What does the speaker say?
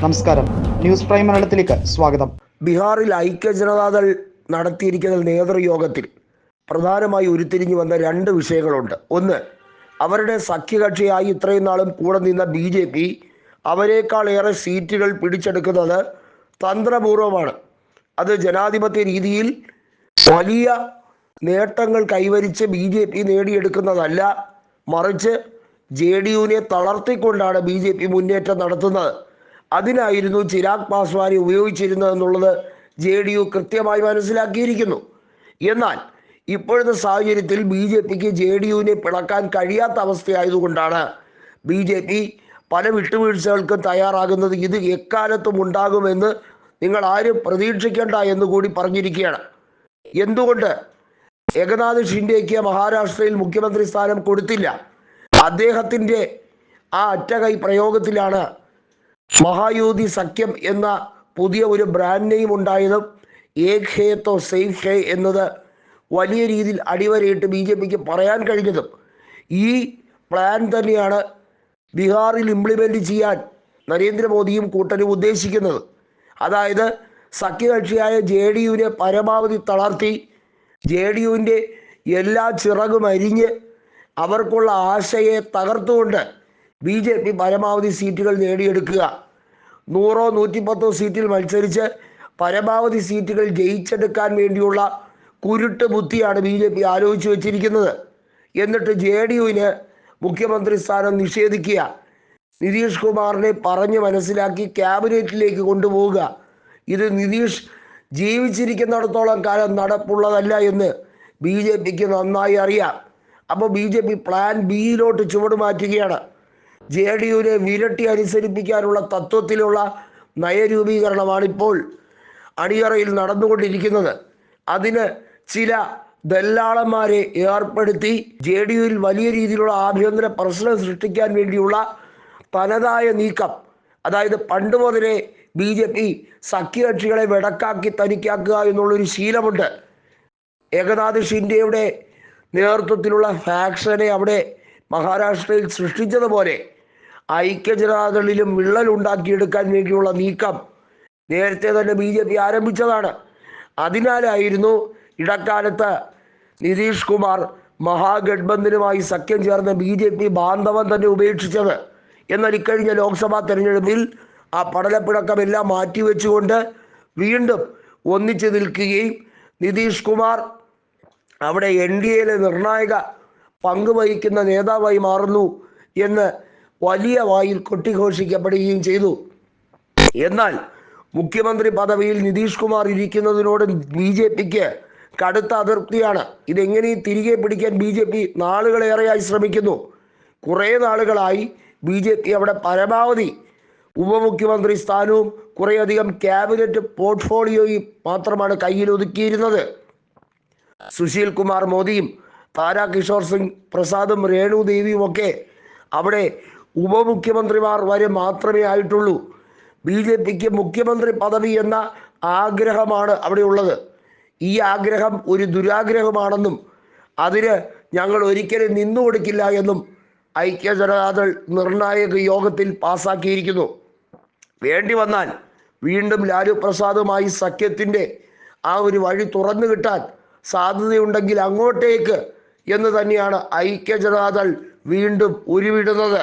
നമസ്കാരം. News prime മലയാളത്തിലേക്ക് സ്വാഗതം. ബീഹാറിൽ ഐക്യ ജനതാദൾ നടത്തിയിരിക്കുന്ന നേതൃയോഗത്തിൽ പ്രധാനമായി ഉരുത്തിരിഞ്ഞു വന്ന രണ്ട് വിഷയങ്ങളുണ്ട്. ഒന്ന് അവരുടെ സഖ്യകക്ഷിയായി ഇത്രയും നാളും കൂടെ നിന്ന ബി ജെ പി അവരെക്കാൾ ഏറെ സീറ്റുകൾ പിടിച്ചെടുക്കുന്നത് തന്ത്രപൂർവമാണ്. അത് ജനാധിപത്യ രീതിയിൽ വലിയ നേട്ടങ്ങൾ കൈവരിച്ച് ബി ജെ പി നേടിയെടുക്കുന്നതല്ല മറിച്ച് ജെ ഡി യുവിനെ തളർത്തിക്കൊണ്ടാണ് ബി ജെ പി മുന്നേറ്റം നടത്തുന്നത്. അതിനായിരുന്നു ചിരാഗ് പാസ്വാനെ ഉപയോഗിച്ചിരുന്നതെന്നുള്ളത് ജെ ഡി യു കൃത്യമായി മനസ്സിലാക്കിയിരിക്കുന്നു. എന്നാൽ ഇപ്പോഴത്തെ സാഹചര്യത്തിൽ ബി ജെ പിക്ക് ജെ ഡി യുവിനെ പിളക്കാൻ കഴിയാത്ത അവസ്ഥയായതുകൊണ്ടാണ് ബി ജെ പി പല വിട്ടുവീഴ്ചകൾക്കും തയ്യാറാകുന്നത് ഇത് എക്കാലത്തും ഉണ്ടാകുമെന്ന് നിങ്ങൾ ആരും പ്രതീക്ഷിക്കേണ്ട എന്ന് കൂടി പറഞ്ഞിരിക്കുകയാണ്. എന്തുകൊണ്ട് ഏകനാഥ് ഷിൻഡേക്ക് മഹാരാഷ്ട്രയിൽ മുഖ്യമന്ത്രി സ്ഥാനം കൊടുത്തില്ല? അദ്ദേഹത്തിന്റെ ആ അറ്റകൈ പ്രയോഗത്തിലാണ് മഹായൂതി സഖ്യം എന്ന പുതിയ ഒരു ബ്രാൻഡ് നെയിം ഉണ്ടായതും ഏക് ഹേ തോ സേഫ് ഹേ എന്നത് വലിയ രീതിയിൽ അടിവരയിട്ട് ബി ജെ പിക്ക് പറയാൻ കഴിഞ്ഞതും ഈ പ്ലാൻ തന്നെയാണ് ബീഹാറിൽ ഇംപ്ലിമെന്റ് ചെയ്യാൻ നരേന്ദ്രമോദിയും കൂട്ടരും ഉദ്ദേശിക്കുന്നത്. അതായത് സഖ്യകക്ഷിയായ ജെ ഡി യുവിനെ പരമാവധി തളർത്തി ജെ ഡി യുവിന്റെ എല്ലാ ചിറകും അരിഞ്ഞ് അവർക്കുള്ള ആശയെ തകർത്തുകൊണ്ട് ബി ജെ പി പരമാവധി സീറ്റുകൾ നേടിയെടുക്കുക. നൂറോ നൂറ്റിപ്പത്തോ സീറ്റിൽ മത്സരിച്ച് പരമാവധി സീറ്റുകൾ ജയിച്ചെടുക്കാൻ വേണ്ടിയുള്ള കുരുട്ട് ബുദ്ധിയാണ് ബി ജെ പി ആലോചിച്ചു വെച്ചിരിക്കുന്നത്. എന്നിട്ട് ജെ ഡി യുവിന് മുഖ്യമന്ത്രി സ്ഥാനം നിഷേധിക്കുക. നിതീഷ് കുമാറിനെ പറഞ്ഞ് മനസ്സിലാക്കി ക്യാബിനറ്റിലേക്ക് കൊണ്ടുപോവുക. ഇത് നിതീഷ് ജീവിച്ചിരിക്കുന്നിടത്തോളം കാലം നടപ്പുള്ളതല്ല എന്ന് ബി ജെ പിക്ക് നന്നായി അറിയാം. അപ്പോൾ ബി ജെ പി പ്ലാൻ ബിയിലോട്ട് ചുവട് മാറ്റുകയാണ്. ജെ ഡി യുവിനെ വിരട്ടി അനുസരിപ്പിക്കാനുള്ള തത്വത്തിലുള്ള നയരൂപീകരണമാണ് ഇപ്പോൾ അണിയറയിൽ നടന്നുകൊണ്ടിരിക്കുന്നത്. അതിന് ചില ദല്ലാളന്മാരെ ഏർപ്പെടുത്തി ജെ ഡി യുവിൽ വലിയ രീതിയിലുള്ള ആഭ്യന്തര പ്രശ്നം സൃഷ്ടിക്കാൻ വേണ്ടിയുള്ള തനതായ നീക്കം അതായത് പണ്ട് മുതലേ ബി ജെ പി സഖ്യകക്ഷികളെ വെടക്കാക്കി തനിക്കാക്കുക എന്നുള്ളൊരു ശീലമുണ്ട്. ഏകനാഥ് ഷിൻഡെയുടെ നേതൃത്വത്തിലുള്ള ഫാക്ഷനെ അവിടെ മഹാരാഷ്ട്രയിൽ സൃഷ്ടിച്ചതുപോലെ ഐക്യജനതാദളിലും വിള്ളൽ ഉണ്ടാക്കിയെടുക്കാൻ വേണ്ടിയുള്ള നീക്കം. നേരത്തെ തന്നെ ബി ജെ പി ആരംഭിച്ചതാണ്. അതിനാലായിരുന്നു ഇടക്കാലത്ത് നിതീഷ് കുമാർ മഹാഗഡ്ബന്ധനുമായി സഖ്യം ചേർന്ന ബി ജെ പി ബാന്ധവം തന്നെ ഉപേക്ഷിച്ചത്. എന്നാൽ ഇക്കഴിഞ്ഞ ലോക്സഭാ തെരഞ്ഞെടുപ്പിൽ ആ പടലപ്പിണക്കമെല്ലാം മാറ്റിവെച്ചുകൊണ്ട് വീണ്ടും ഒന്നിച്ചു നിൽക്കുകയും നിതീഷ് കുമാർ അവിടെ എൻ ഡി എയിലെ നിർണായക പങ്ക് വഹിക്കുന്ന നേതാവായി മാറുന്നു എന്ന് വലിയ വായിൽ കൊട്ടിഘോഷിക്കപ്പെടുകയും ചെയ്തു. എന്നാൽ മുഖ്യമന്ത്രി പദവിയിൽ നിതീഷ് കുമാർ ഇരിക്കുന്നതിനോട് ബി ജെ പിക്ക് കടുത്ത അതൃപ്തിയാണ്. ഇതെങ്ങനെ തിരികെ പിടിക്കാൻ ബി ജെ പി നാളുകളേറെയായി ശ്രമിക്കുന്നു. കുറേ നാളുകളായി ബി ജെ പി അവിടെ പരമാവധി ഉപമുഖ്യമന്ത്രി സ്ഥാനവും കുറേയധികം ക്യാബിനറ്റ് പോർട്ട്ഫോളിയോയും മാത്രമാണ് കയ്യിൽ ഒതുക്കിയിരുന്നത്. സുശീൽ കുമാർ മോദിയും താര കിഷോർ സിംഗ് പ്രസാദും രേണു ദേവിയും ഒക്കെ അവിടെ ഉപമുഖ്യമന്ത്രിമാർ വരെ മാത്രമേ ആയിട്ടുള്ളൂ. ബി ജെ പിക്ക് മുഖ്യമന്ത്രി പദവി എന്ന ആഗ്രഹമാണ് അവിടെ ഉള്ളത്. ഈ ആഗ്രഹം ഒരു ദുരാഗ്രഹമാണെന്നും അതിന് ഞങ്ങൾ ഒരിക്കലും നിന്നു കൊടുക്കില്ല എന്നും ഐക്യ ജനതാദൾ നിർണായക യോഗത്തിൽ പാസാക്കിയിരിക്കുന്നു. വേണ്ടി വന്നാൽ വീണ്ടും ലാലു പ്രസാദുമായി സഖ്യത്തിന്റെ ആ ഒരു വഴി തുറന്നു കിട്ടാൻ സാധ്യതയുണ്ടെങ്കിൽ അങ്ങോട്ടേക്ക് എന്ന് തന്നെയാണ് ഐക്യ ജനതാദൾ വീണ്ടും ഉരുവിടുന്നത്.